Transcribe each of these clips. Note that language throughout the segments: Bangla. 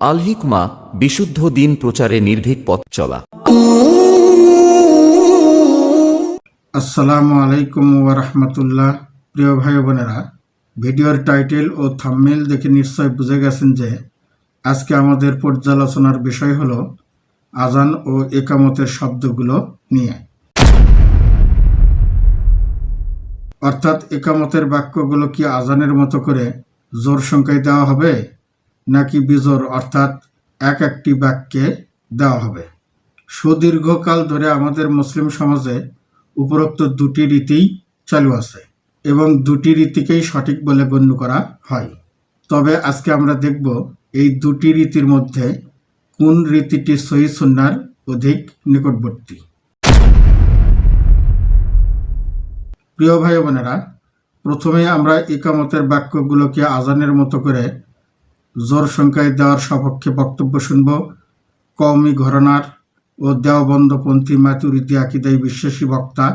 আল হিকমা বিশুদ্ধ দিন প্রচারে নির্ভীক পথ চলা। আসসালামু আলাইকুম ওরহমতুল্লাহ প্রিয় ভাই বোনেরা, ভিডিওর টাইটেল ও থাম্বনেল দেখে নিশ্চয় বুঝে গেছেন যে আজকে আমাদের পর্যালোচনার বিষয় হলো আজান ও একামতের শব্দগুলো নিয়ে। অর্থাৎ একামতের বাক্যগুলো কি আজানের মতো করে জোর সংখ্যায় দেওয়া হবে? নাকি বিজোর অর্থাৎ এক একটি বাক্যে দেওয়া হবে। সুদীর্ঘকাল ধরে আমাদের মুসলিম সমাজে উপরোক্ত দুটি রীতিই চালু আছে এবং দুটি রীতিকেই সঠিক বলে গণ্য করা হয়। তবে আজকে আমরা দেখব এই দুটি রীতির মধ্যে কোন রীতিটি সহি সুন্নার অধিক নিকটবর্তী। প্রিয় ভাই বোনেরা, প্রথমে আমরা ইকামতের বাক্যগুলোকে আজানের মতো করে জোর সংখ্যায় দেওয়ার সপক্ষে বক্তব্য শুনব। কওমি ঘরানার ও দেওবন্দপন্থী মাতুরিদি আকিদাই বিশ্বাসী বক্তা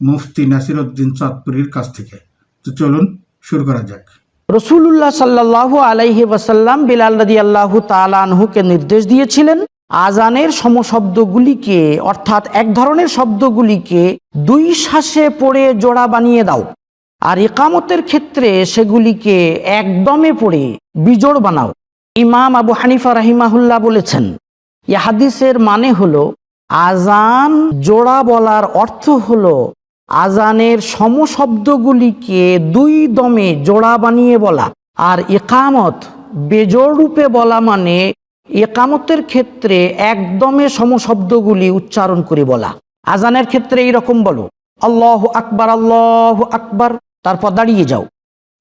মুফতি নাসির উদ্দিন চাঁদপুরীর কাছ থেকে। তো চলুন, শুরু করা যাক। রসুল্লাহ সাল্লাহ আলাইহি ওয়াসাল্লাম বিলাল রাদি আল্লাহ তালানহুকে নির্দেশ দিয়েছিলেন আজানের সমশব্দগুলিকে, অর্থাৎ এক ধরনের শব্দগুলিকে দুই শ্বাসে পড়ে জোড়া বানিয়ে দাও। আর একামতের ক্ষেত্রে সেগুলিকে একদমে পড়ে বিজোড় বানাও। ইমাম আবু হানিফা রাহিমাহুল্লাহ বলেছেন, এ হাদিসের মানে হলো আজান জোড়া বলার অর্থ হলো আজানের সমশব্দগুলিকে দুই দমে জোড়া বানিয়ে বলা। আর একামত বেজোড় রূপে বলা মানে একামতের ক্ষেত্রে একদমে সমশব্দগুলি উচ্চারণ করে বলা। আজানের ক্ষেত্রে এইরকম বলো, আল্লাহ আকবার আল্লাহ আকবার। তারপর দাঁড়িয়ে যাও।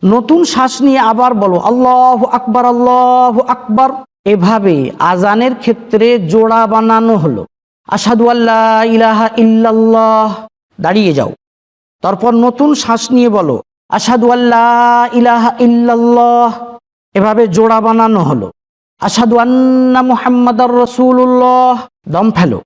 নতুন শ্বাস নিয়ে আবার বলো, আল্লাহ আকবার আল্লাহ আকবার। এভাবে আজানের ক্ষেত্রে জোড়া বানানো হলো। আসাদু আল্লাহ ইলাহা ইল্লাল্লাহ। দাঁড়িয়ে যাও। তারপর নতুন শ্বাস নিয়ে বলো আসাদু আল্লাহ ইলাহা ইল্লাল্লাহ। এভাবে জোড়া বানানো হলো। আসাদু আন্না মুহাম্মাদার রসুল্লাহ দম ফেলো।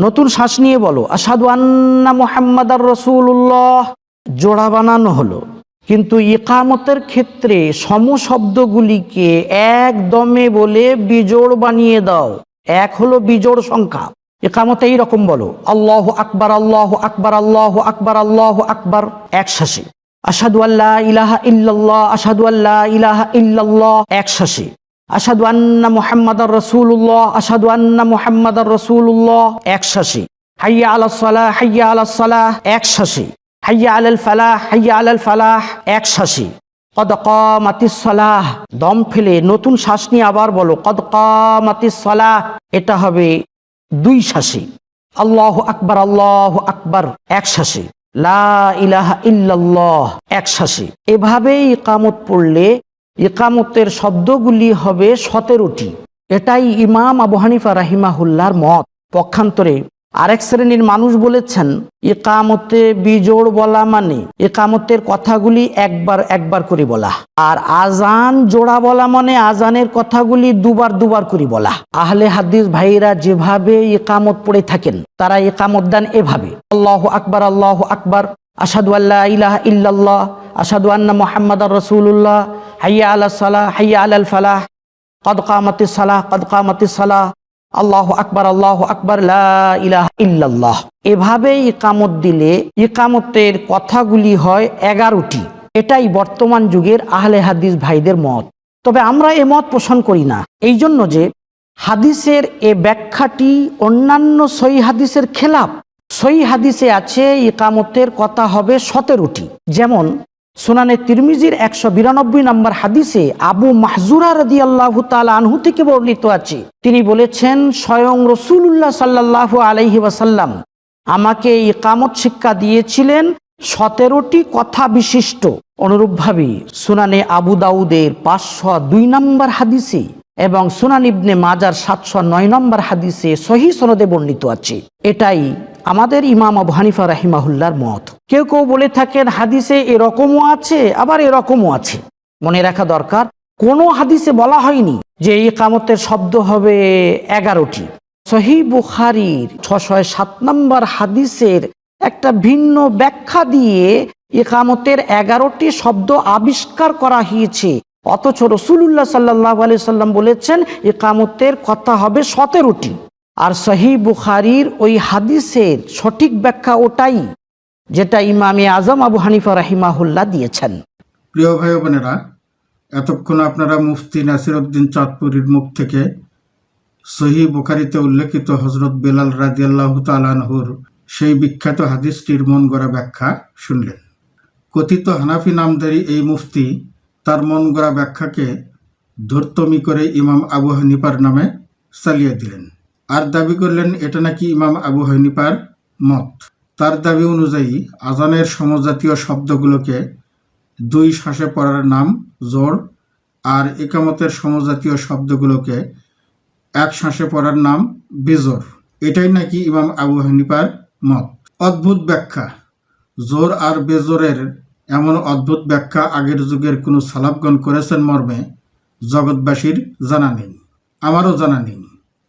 নতুন শ্বাস নিয়ে বলো আসাদু আন্না মুহাম্মাদার রসুল্লাহ জোড়া বানানো হলো। কিন্তু ইকামতের ক্ষেত্রে সমশব্দগুলিকে একদমে বলে বিজোড় বানিয়ে দাও। এক হলো বিজোড় সংখ্যা। একামতে এইরকম বলো, আল্লাহ আকবার আল্লাহ আকবার আল্লাহ আকবার আল্লাহ আকবার। এক শ্বাসে আসাদু আল্লাহ ইলাহা ইল্লাল্লাহ আসাদু আল্লাহ ইলাহা ইল্লাল্লাহ। এক শ্বাসে আসাদু আন্না মুহাম্মাদার রসুল্লাহ আসাদু আন্না মুহাম্মাদার রসুল্লাহ এক শ্বাসে হাইয়া আলা সালাহ, হাইয়া আলা সালাহ। এক শ্বাসে হাইয়া আলাল ফালাহ, হাইয়া আলাল ফালাহ, এক শ্বাসে কদ কামাতিস সালাহ। দম ফেলে নতুন শ্বাস নিয়ে আবার বলো, কদ কামাতিস সালাহ। এটা হবে দুই শ্বাসে আল্লাহ আকবার আল্লাহ আকবার, এক শ্বাসে লা ইলাহা ইল্লাল্লাহ, এক শ্বাসে এভাবেই ইকামত পড়লে ইকামতের শব্দগুলি হবে সতেরোটি। এটাই ইমাম আবু হানিফা রাহিমাহুল্লার মত। পক্ষান্তরে আরেক শ্রেণির মানুষ বলেছেন একামতে বিজোড় বলা মানে একামতের কথাগুলি একবার একবার করে বলা। আর আজান জোড়া বলা মানে আজানের কথাগুলি দুবার দুবার করে বলা। আহলে হাদিস ভাইরা যেভাবে একামত পড়ে থাকেন, তারা একামত দেন এভাবে। আল্লাহ আকবার আল্লাহ আকবার আসাদু আল্লাহ ইলাহ ইল্লাল্লাহ আসাদু আন্না মোহাম্মদ রসুল্লাহ হাইয়া আল্লাহ সালাহ, হাইয়া আল ফালাহ, কদ কামতি সালাহ, কদ সালাহ আল্লাহ আকবার আল্লাহ আকবার ইল্লাল্লাহ। এভাবে ইকামত দিলে ইকামতের কথাগুলি হয় এগারোটি। এটাই বর্তমান যুগের আহলে হাদিস ভাইদের মত। তবে আমরা এ মত পোষণ করি না। এই জন্য যে হাদিসের এ ব্যাখ্যাটি অন্যান্য সই হাদিসের খেলাপ। সই হাদিসে আছে ইকামতের কথা হবে সতেরোটি। যেমন সুনানে তিরমিজির একশো বিরানব্বই নম্বর হাদিসে আবু মাহজুরা রদি আল্লাহ আনহু থেকে বর্ণিত আছে। তিনি বলেছেন, স্বয়ং রসুল্লাহ সাল্লাহ আলহি ওয়াসাল্লাম আমাকে ইকামত শিক্ষা দিয়েছিলেন সতেরোটি কথা বিশিষ্ট। অনুরূপভাবে সুনানে আবু দাউদের পাঁচশো দুই নম্বর হাদিসে এবং সুনান ইবনে মাজার সাতশো নয় নম্বর হাদিসে সহি সনদে বর্ণিত আছে। এটাই আমাদের ইমাম আবু হানিফা রাহিমাহুল্লার মত। কেউ কেউ বলে থাকেন, হাদিসে এরকমও আছে, আবার এরকমও আছে। মনে রাখা দরকার, কোনো হাদিসে বলা হয়নি যে এই কামতের শব্দ হবে এগারোটি। সহি বুখারির ছশো সাত নম্বর হাদিসের একটা ভিন্ন ব্যাখ্যা দিয়ে একামতের এগারোটি শব্দ আবিষ্কার করা হয়েছে। অথচ রসুল্লাহ সাল্লাহ আলি সাল্লাম বলেছেন একামতের কথা হবে সতেরোটি। আর সহি বুখারির ওই হাদিসের সঠিক ব্যাখ্যা ওটাই, যেটা ইমামে আজম আবু হানিফা রাহিমাহুল্লাহ দিয়েছেন। প্রিয় ভাই বোনেরা, এতক্ষণ আপনারা মুফতি নাসিরউদ্দিন চাঁদপুরীর মুখ থেকে সহি বুখারিতে উল্লেখিত হজরত বেলাল রাজিয়াল্লাহ তালানহুর সেই বিখ্যাত হাদিসটির মন গড়া ব্যাখ্যা শুনলেন। কথিত হানাফি নামধারী এই মুফতি তার মন গড়া ব্যাখ্যাকে ধর্তমি করে ইমাম আবু হানিপার নামে চালিয়ে দিলেন। আর দাবি করলেন এটা নাকি ইমাম আবু হানিপার মত। তার দাবি অনুযায়ী আজানের সমজাতীয় শব্দগুলোকে দুই শ্বাসে পড়ার নাম জোর আর একামতের সমজাতীয় শব্দগুলোকে এক শ্বাসে পড়ার নাম বেজোর। এটাই নাকি ইমাম আবু হানিপার মত। অদ্ভুত ব্যাখ্যা। জোর আর বেজোরের এমন অদ্ভুত ব্যাখ্যা আগের যুগের কোনো সালাবগণ করেছেন মর্মে জগৎবাসীর জানা নেই। আমারও জানা নেই।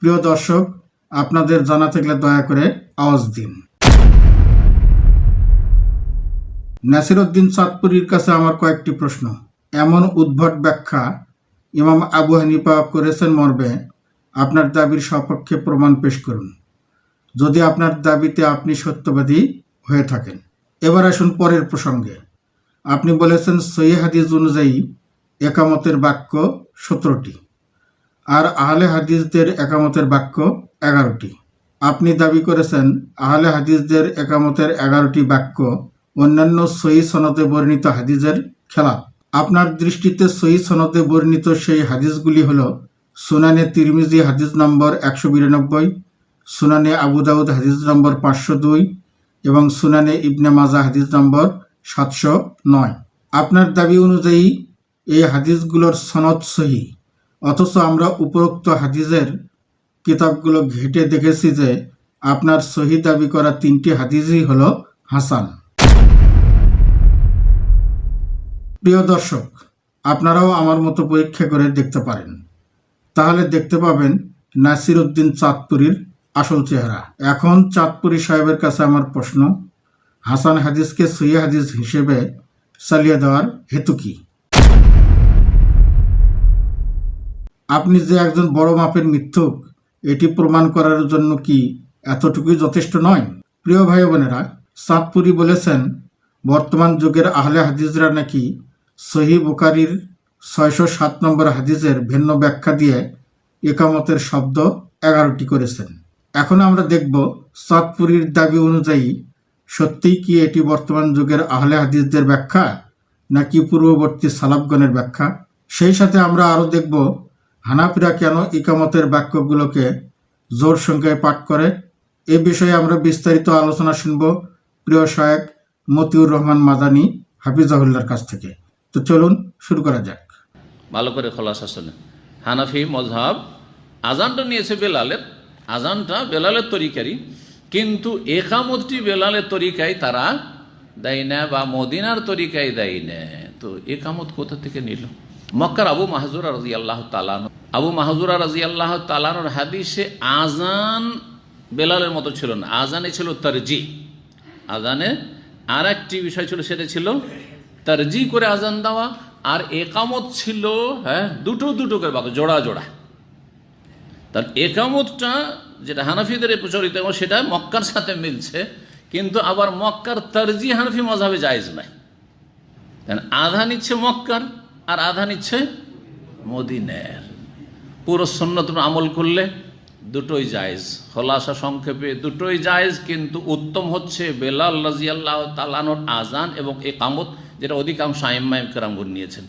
প্রিয় দর্শক, আপনাদের জানা থাকলে দয়া করে আওয়াজ দিন। নাসিরউদ্দিন চাঁদপুরীর কাছে আমার কয়েকটি প্রশ্ন। এমন উদ্ভট ব্যাখ্যা ইমাম আবু হানিফা করেছেন মর্মে, আপনার দাবির সপক্ষে প্রমাণ পেশ করুন। যদি আপনার দাবিতে আপনি সত্যবাদী হয়ে থাকেন। এবার আসুন পরের প্রসঙ্গে। আপনি বলেছেন সহি অনুযায়ী একামতের বাক্য সতেরোটি। আর আহলে হাদিসদের একামতের বাক্য এগারোটি। আপনি দাবি করেছেন, আহলে হাদিসদের একামতের এগারোটি বাক্য অন্যান্য সহি সনদে বর্ণিত হাদিসের খেলাপ আপনার দৃষ্টিতে সহি সনদে বর্ণিত সেই হাদিসগুলি হল সুনানে তিরমিজি হাদিস নম্বর একশো বিরানব্বই, সুনানে আবু দাউদ হাদিস নম্বর পাঁচশো দুই এবং সুনানে ইবনে মাজা হাদিস নম্বর সাতশো নয়। আপনার দাবি অনুযায়ী এই হাদিসগুলোর সনদ সহি। অথচ আমরা উপরোক্ত হাদিসের কিতাবগুলো ঘেটে দেখেছি যে আপনার সহি দাবি করা তিনটি হাদিসই হলো হাসান। প্রিয় দর্শক, আপনারাও আমার মতো পরীক্ষা করে দেখতে পারেন। তাহলে দেখতে পাবেন নাসির উদ্দিন চাঁদপুরীর আসল চেহারা। এখন চাঁদপুরি সাহেবের কাছে আমার প্রশ্ন, হাসান হাদিসকে সহি হাদিস হিসেবে চালিয়ে দেওয়ার হেতু কি? আপনি যে একজন বড় মাপের মিথ্যুক, এটি প্রমাণ করার জন্য কি এতটুকুই যথেষ্ট নয়? প্রিয় ভাই বোনেরা চাঁদপুরি বলেছেন, বর্তমান যুগের আহলে হাদিসরা নাকি সহি বুকারির ছয়শো সাত নম্বর হাদিসের ভিন্ন ব্যাখ্যা দিয়ে একামতের শব্দ এগারোটি করেছেন। এখন আমরা দেখব চাঁদপুরীর দাবি অনুযায়ী সত্যিই কি এটি বর্তমান যুগের আহলে হাদিসদের ব্যাখ্যা নাকি পূর্ববর্তী সালাবগণের ব্যাখ্যা? সেই সাথে আমরা আরও দেখব হানাফিরা কেন ইকামতের বাক্যগুলোকে জোর সংখ্যায় পাঠ করে? এ বিষয়ে আমরা বিস্তারিত আলোচনা শুনব প্রিয় সহায়ক মতিউর রহমান মাদানী হাফিজাহুল্লার কাছ থেকে। তো চলুন শুরু করা যাক। ভালো করে খোলাসা শোনেন। হানাফি মজহাব আজানটা নিয়েছে বেলালের। আজানটা বেলালের তরিকারই। কিন্তু একামতটি বেলালের তরিকায় তারা দেয় না বা মদিনার তরিকায় দেয় না। তো একামত কোথা থেকে নিল? মক্কার আবু মাহজুরা রাজি আল্লাহ তালান আবু মাহজুরা রাজি আল্লাহ তালানোর হাদিসে আজান বেলালের মতো ছিল না। আজানে ছিল তরজি। আজানে আর একটি বিষয় ছিল, সেটা ছিল তারজি করে আজান দেওয়া আর একামত ছিল হ্যাঁ দুটো দুটো করে বাক্য জোড়া জোড়া। তার একামতটা যেটা হানাফিদের প্রচলিত, এবং সেটা মক্কার সাথে মিলছে, কিন্তু আবার মক্কার তারজি হানফি মজাবে জায়েজ নাই। কারণ আধা নিচ্ছে মক্কার আর আধা নিচ্ছে মদিনের। পুরো সন্ন্যত আমল করলে দুটোই জায়েজ। খোলাসা সংক্ষেপে দুটোই জায়েজ, কিন্তু উত্তম হচ্ছে বেলাল রাজিয়াল্লাহ তালানোর আজান এবং একামত, যেটা অধিকাংশ আইম্মাইম কেরামগুন নিয়েছেন।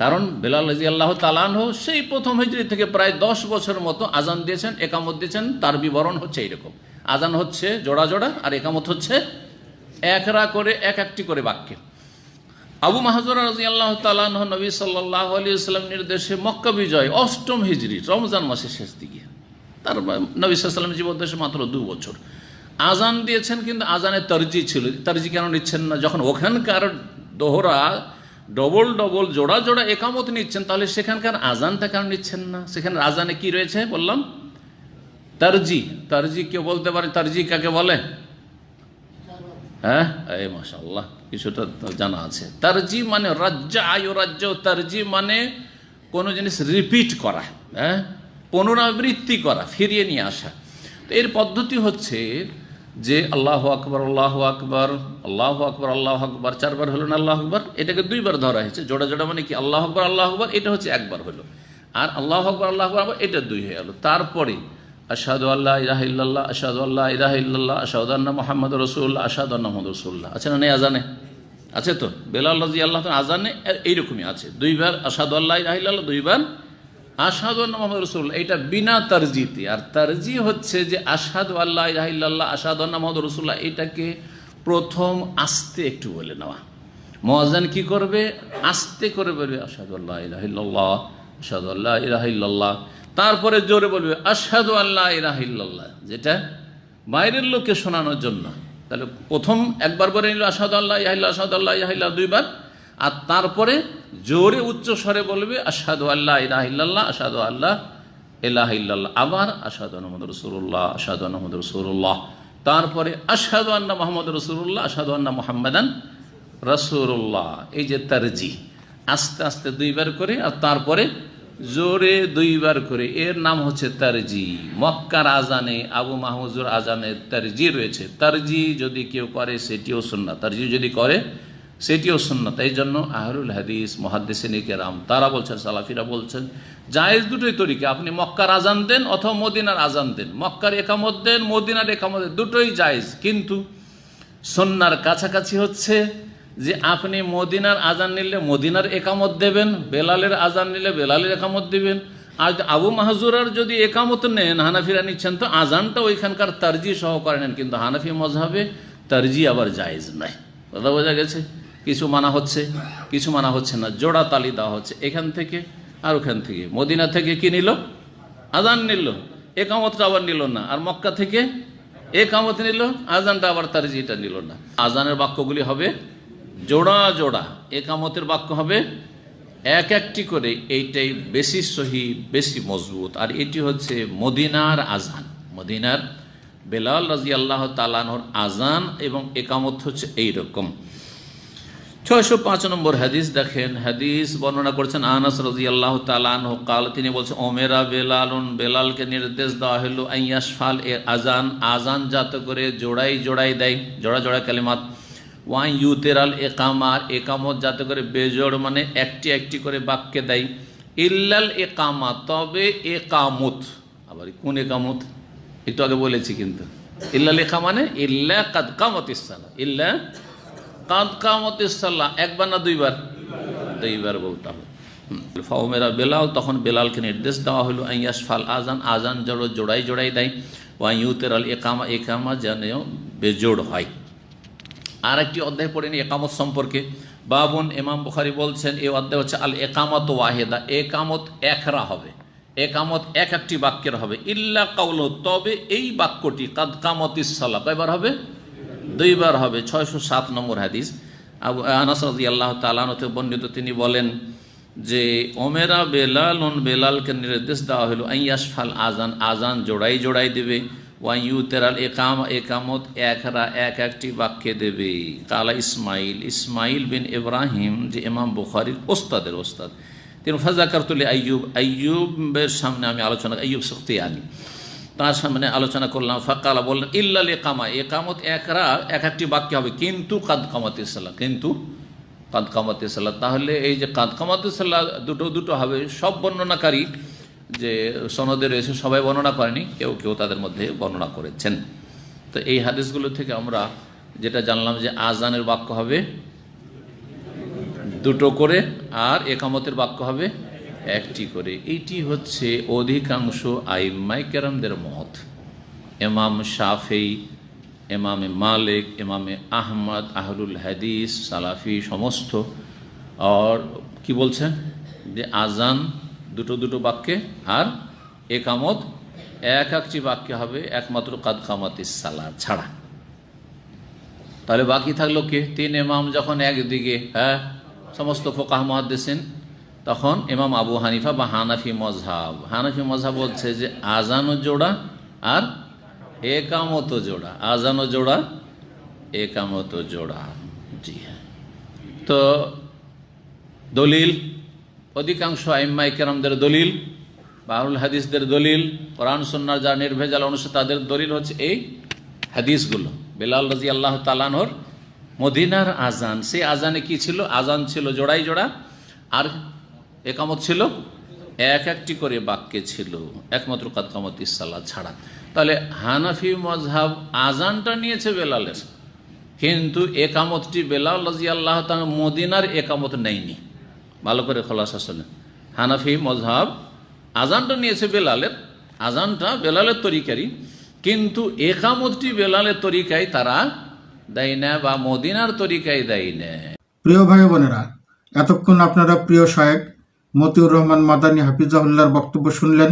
কারণ বেলাল রাজি আল্লাহ তালানহ সেই প্রথম হিজড়ি থেকে প্রায় দশ বছর মতো আজান দিয়েছেন, একামত দিয়েছেন, তার বিবরণ হচ্ছে এইরকম। আজান হচ্ছে জোড়া জোড়া আর একামত হচ্ছে একরা করে এক একটি করে বাক্যে। আবু মাহাজুর রাজি আল্লাহ তালাহ নবী সাল্লাহ আলী সাল্লাম নির্দেশে মক্কা বিজয়, অষ্টম হিজড়ি রমজান মাসের শেষ দিকে। তার নবী সাল্লাম জীবদ্দেশে মাত্র দু বছর। আজান দিয়েছেন কিন্তু আজানের তরজি ছিল, তরজি কেন নিচ্ছেন না? যখন ওখানকার দোহরা ডবল ডবল জোড়া জোড়া একামত নিচ্ছেন, তাহলে সেখানকার আজানটা কেন নিচ্ছেন না? সেখানে আজানে কি রয়েছে বললাম? তারজি। তারজি কেউ বলতে পারে, তারজি কাকে বলে? হ্যাঁ? এই মাশাল্লাহ কিছুটা জানা আছে। তারজি মানে রাজ্য আয়ু রাজ্য তারজি মানে কোনো জিনিস রিপিট করা হ্যাঁ? পুনরাবৃত্তি করা, ফিরিয়ে নিয়ে আসা। তো এর পদ্ধতি হচ্ছে যে আল্লাহ আকবর আল্লাহ আকবর আল্লাহ আকবর আল্লাহ আকবর, চারবার হলো না আল্লাহ আকবর? এটাকে দুইবার ধরা হয়েছে। জোড়া জোড়া মানে কি? আল্লাহ আকবর আল্লাহ আকবর, এটা হচ্ছে একবার হলো। আর আল্লাহ আকবর আল্লাহ আকবর, এটা দুই হয়ে গেল। তারপরে আসাদু আল্লাহ ইরাহ ইল্লাল্লাহ আসাদু আল্লাহ ইরাহ ইল্লাল্লাহ আসাদ আন্না মোহাম্মদ রসুল্লাহ আসাদ আন্না মোহাম্মদ রসুল্লাহ আছে না নেই আজানে? আছে তো? বেলাল রাজি আল্লাহ আজানে এইরকমই আছে। দুইবার আসাদু আল্লাহ ইরাহ দুইবার আসাদু আন্না মোহাম্মদ রসুল্লাহ এটা বিনা তারজিতে। আর তারজি হচ্ছে যে আসাদু আল্লাহ ইরাহ ইল্লাল্লাহ আসাদু আন্না মোহাম্মদ রসুল্লাহ এটাকে প্রথম আস্তে একটু বলে নেওয়া। মহাজান কি করবে? আস্তে করে বলবে আসাদু আল্লাহ ইরাহিল্লাহ আসাদু আল্লাহ ইরাহিল্লাহ তারপরে জোরে বলবে আসাদু আল্লাহ ইরাহিল্লাহ যেটা বাইরের লোককে শোনানোর জন্য তাহলে প্রথম একবার বলে নিল আসাদু আল্লাহ ইহাইল্লা আসাদু আল্লাহ ইহাইল্লাহ দুইবার আর তারপরে জোরে উচ্চ স্বরে বলবে আসাদু আল্লাহ ইরাহিল্লাহ আসাদু আল্লাহ ইলাহিল্লাহ আবার আসাদু আহমদ রসুল্লাহ আসাদু আহমদ রসুল্লাহ তারপরে আসাদু আন্না মোহাম্মদ রসুল্লাহ আসাদু আন্না মোহাম্মদান রসুল্লাহ এই যে তারজি আস্তে আস্তে দুইবার করে আর তারপরে জোরে দুইবার করে। এর নাম হচ্ছে তারজি। মক্কার আজানে, আবু মাহমুজুর আজানে তারজি রয়েছে। তারজি যদি কেউ করে, সেটিও সুন্না তারজি যদি করে, সেটিও সুন্নত। এই জন্য আহরুল হাদিস, মহাদ্দেসিন কেরাম, তারা বলছেন, সালাফিরা বলছেন, জায়েজ দুটোই তরিকা। আপনি মক্কার আজান দেন অথবা মদিনার আজান দেন। মক্কার একামত দেন, মদিনার একামত দুটোই জায়েজ। কিন্তু সন্ন্যার কাছাকাছি হচ্ছে যে আপনি মদিনার আজান নিলে মদিনার একামত দেবেন, বেলালের আজান নিলে বেলালের একামত দিবেন। আর আবু মাহজুরার যদি একামত নেন, হানাফিরা নিচ্ছেন, তো আজানটা ওইখানকার তারজি সহকারে নেন। কিন্তু হানাফি মজহাবে তারজি আবার জায়েজ নয়। কথা বোঝা গেছে? কিছু মানা হচ্ছে, কিছু মানা হচ্ছে না। জোড়া তালি দেওয়া হচ্ছে। এখান থেকে আর ওখান থেকে। মদিনা থেকে কি নিল? আজান নিল। একামতটা আবার নিল না। আর মক্কা থেকে একামত নিল। আজানটা আবার তারজিটা নিল না। আজানের বাক্যগুলি হবে জোড়া জোড়া। একামতের বাক্য হবে, এক একটি করে এইটাই বেশি সহি, বেশি মজবুত। আর এটি হচ্ছে মদিনার আজান। মদিনার বেলাল রাজি আল্লাহ তালানোর আজান এবং একামত হচ্ছে এই রকম ছয়শো পাঁচ নম্বর হাদিস দেখেন, হাদিস বর্ণনা করছেন আনাস রাজি আল্লাহ তালান কাল তিনি বলছেন ওমেরা বেলালুন, বেলালকে নির্দেশ দেওয়া হলো আইয়াসফাল এ আজান। আজান যাতে করে জোড়াই জোড়াই দেয়, জোড়া জোড়া কালিমাত। ওয়াই ইউতেরাল একামার, একামত যাতে করে বেজোড় মানে একটি একটি করে বাক্যে দেয়। ইল্লাল একামা, তবে একামত। আবার কোন একামত? একটু আগে বলেছি কিন্তু। ইল্লাল একা মানে ইল্লা কাদ কামত ইসালা ইল্লা কাদ কামত ইসাল্লাহ একবার না দুইবার? দুইবার বলতে হবে। ফাউমেরা বেলাল, তখন বেলালকে নির্দেশ দেওয়া হলো আইয়াসফাল আজান আজান জড়ো জোড়াই জোড়াই দেয়। ওয়াই ইউতেরাল একামা একামা যেন বেজোড় হয়। আর একটি অধ্যায় পড়েনি একামত সম্পর্কে। বাবুন ইমাম বুখারি বলছেন, এই অধ্যায় হচ্ছে আল একামত ওয়াহেদা। একামত একরা হবে। একামত এক একটি বাক্যের হবে। ইল্লা কাউল তবে এই বাক্যটি কাদ কামত ইসাল্লাহ কয়বার হবে? দুইবার হবে। ছয়শো সাত নম্বর হাদিস। আবু আনাস আল্লাহ তালানতে বর্ণিত, তিনি বলেন যে, ওমেরা বেলাল বেলালকে নির্দেশ দেওয়া হলো আইয়াসফাল আজান আজান জোড়াই জোড়াই দেবে। ওয়াইউ তেরাল একাম, একামত একরা এক একটি বাক্যে দেবে। কালা ইসমাইল ইসমাইল বিন ইব্রাহিম, যে ইমাম বুখারির ওস্তাদের ওস্তাদ। তিনি ফাজাকার তুলে আইয়ুব, আইয়ুবের সামনে আমি আলোচনা, আইয়ুব শক্তি আনি তার সামনে আলোচনা করলাম, ফাকালা বললেন ইল্লাল একামা একামত একরা এক একটি বাক্য হবে। কিন্তু কাদ কামাত ইসাল্লাহ কিন্তু কাদ কামাত ইসাল্লাহ তাহলে এই যে কাদ কামাত ইসাল্লাহ দুটো দুটো হবে। সব বর্ণনাকারী যে সনদে রয়েছে, সবাই বর্ণনা করেনি, কেউ কেউ তাদের মধ্যে বর্ণনা করেছেন। তো এই হাদিসগুলো থেকে আমরা যেটা জানলাম যে আজানের বাক্য হবে দুটো করে আর একামতের বাক্য হবে একটি করে। এইটি হচ্ছে অধিকাংশ আইম্মাই কেরামদের মত। এমাম শাফেই এমামে মালিক, এমামে আহমদ, আহলুল হাদিস, সালাফি সমস্ত। আর কি বলছেন? যে আজান দুটো দুটো বাক্যে, আর একামত, এক একটি বাক্যে হবে একমাত্র কাদ কামাতি সালা ছাড়া। তাহলে বাকি থাকল কে? তিন এমাম যখন একদিকে হ্যাঁ সমস্ত ফোকাহ মহাদ্দেসিন, তখন এমাম আবু হানিফা বা হানাফি মজহাব হানাফি মজহাব বলছে যে আজানো জোড়া আর একামত জোড়া। আজানো জোড়া, একামত জোড়া। জি হ্যাঁ। তো দলিল অধিকাংশ আইম্মাই কেরামদের দলিল, বাহুল হাদিসদের দলিল, কোরআন সন্ন্যার যা নির্ভেজাল অনুসারে তাদের দলিল হচ্ছে এই হাদিসগুলো। বেলাল রাজি আল্লাহ তালানহর মদিনার আজান সেই আজানে কি ছিল? আজান ছিল জোড়াই জোড়া, আর একামত ছিল এক একটি করে বাক্যে ছিল, একমাত্র কাতকামত ইসাল্লাহ ছাড়া। তাহলে হানাফি মজহাব আজানটা নিয়েছে বেলালের, কিন্তু একামতটি বেলাল রাজি আল্লাহ মদিনার একামত নেয়নি। ভালো করে খোলাসা শোনেন হানাফি মজহাব আজানটা নিয়েছে বেলালের আজানটা বেলালের তরিকারই, কিন্তু একামতটি বেলালের তরিকায় তারা দেয় না বা মদিনার তরিকায় দেয় না। প্রিয় ভাই বোনেরা, এতক্ষণ আপনারা প্রিয় শায়েক মতিউর রহমান মাদানী হাফিজাহুল্লার বক্তব্য শুনলেন।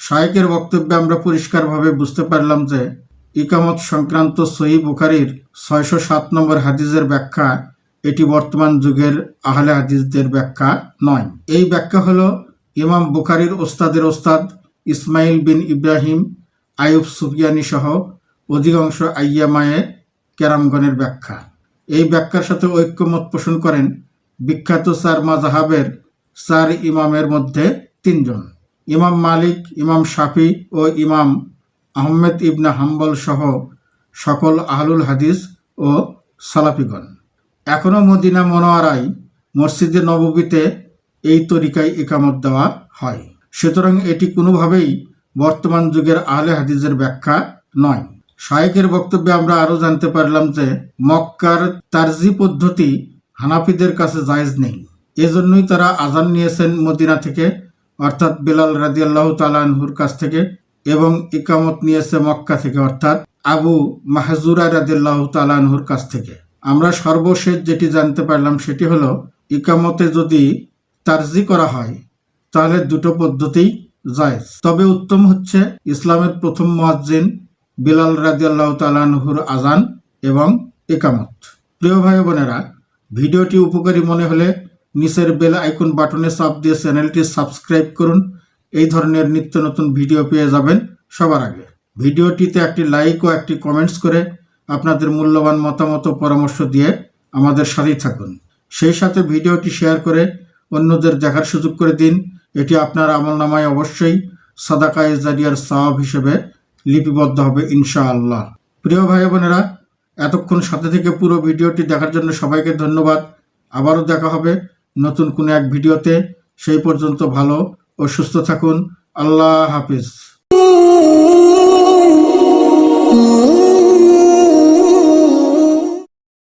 শায়েকের বক্তব্যে আমরা পরিষ্কারভাবে বুঝতে পারলাম যে ইকামত সংক্রান্ত সহি বুখারির ছয়শো সাত নম্বর হাদিসের ব্যাখ্যা এটি বর্তমান যুগের আহলে হাদিসদের ব্যাখ্যা নয়। এই ব্যাখ্যা হলো ইমাম বুখারির ওস্তাদের ওস্তাদ ইসমাইল বিন ইব্রাহিম আয়ুব সুফিয়ানি সহ অধিকাংশ আইয়ামায়ে কেরামগণের ব্যাখ্যা। এই ব্যাখ্যার সাথে ঐক্যমত পোষণ করেন বিখ্যাত চার মাজাহাবের চার ইমামের মধ্যে তিনজন। ইমাম মালিক, ইমাম শাফি ও ইমাম আহমেদ ইবনা হাম্বল সহ সকল আহলুল হাদিস ও সালাফিগণ। এখনও মদিনা মনোয়ারায় মসজিদে নববীতে এই তরিকায় একামত দেওয়া হয়। সুতরাং এটি কোনোভাবেই বর্তমান যুগের আহলে হাদিসের ব্যাখ্যা নয়। শায়েকের বক্তব্যে আমরা আরও জানতে পারলাম যে মক্কার তারজি পদ্ধতি হানাফিদের কাছে জায়েজ নেই। এজন্যই তারা আজান নিয়েছেন মদিনা থেকে, অর্থাৎ বেলাল রাজিয়াল্লাহ তালানহুর কাছ থেকে, এবং ইকামত নিয়েছে মক্কা থেকে, অর্থাৎ আবু মাহজুরা রাজিয়াল্লাহ তালানহুর কাছ থেকে। আমরা সর্বশেষ যেটি জানতে পারলাম সেটি হলো, ইকামতে যদি তারজি করা হয়, তাহলে দুটো পদ্ধতিই জায়েজ। তবে উত্তম হচ্ছে ইসলামের প্রথম মুয়াজ্জিন বিলাল রাজিয়াল্লাহ তালানহুর আজান এবং একামত প্রিয় ভাই বোনেরা, ভিডিওটি উপকারী মনে হলে নিচের বেল আইকন বাটনে চাপ দিয়ে চ্যানেলটি সাবস্ক্রাইব করুন। এই ধরনের নিত্য নতুন ভিডিও পেয়ে যাবেন সবার আগে। ভিডিওটিতে একটি লাইক ও একটি কমেন্টস করে আপনাদের মূল্যবান মতামত পরামর্শ দিয়ে আমাদের সাথেই থাকুন। সেই সাথে ভিডিওটি শেয়ার করে অন্যদের দেখার সুযোগ করে দিন। এটি আপনার আমল নামায় অবশ্যই সাদাকায় জারিয়ার সওয়াব হিসেবে লিপিবদ্ধ হবে ইনশাআল্লাহ। প্রিয় ভাই বোনেরা, এতক্ষণ সাথে থেকে পুরো ভিডিওটি দেখার জন্য সবাইকে ধন্যবাদ। আবারও দেখা হবে নতুন কোনো এক ভিডিওতে। সেই পর্যন্ত ভালো ও সুস্থ থাকুন। আল্লাহ হাফিজ.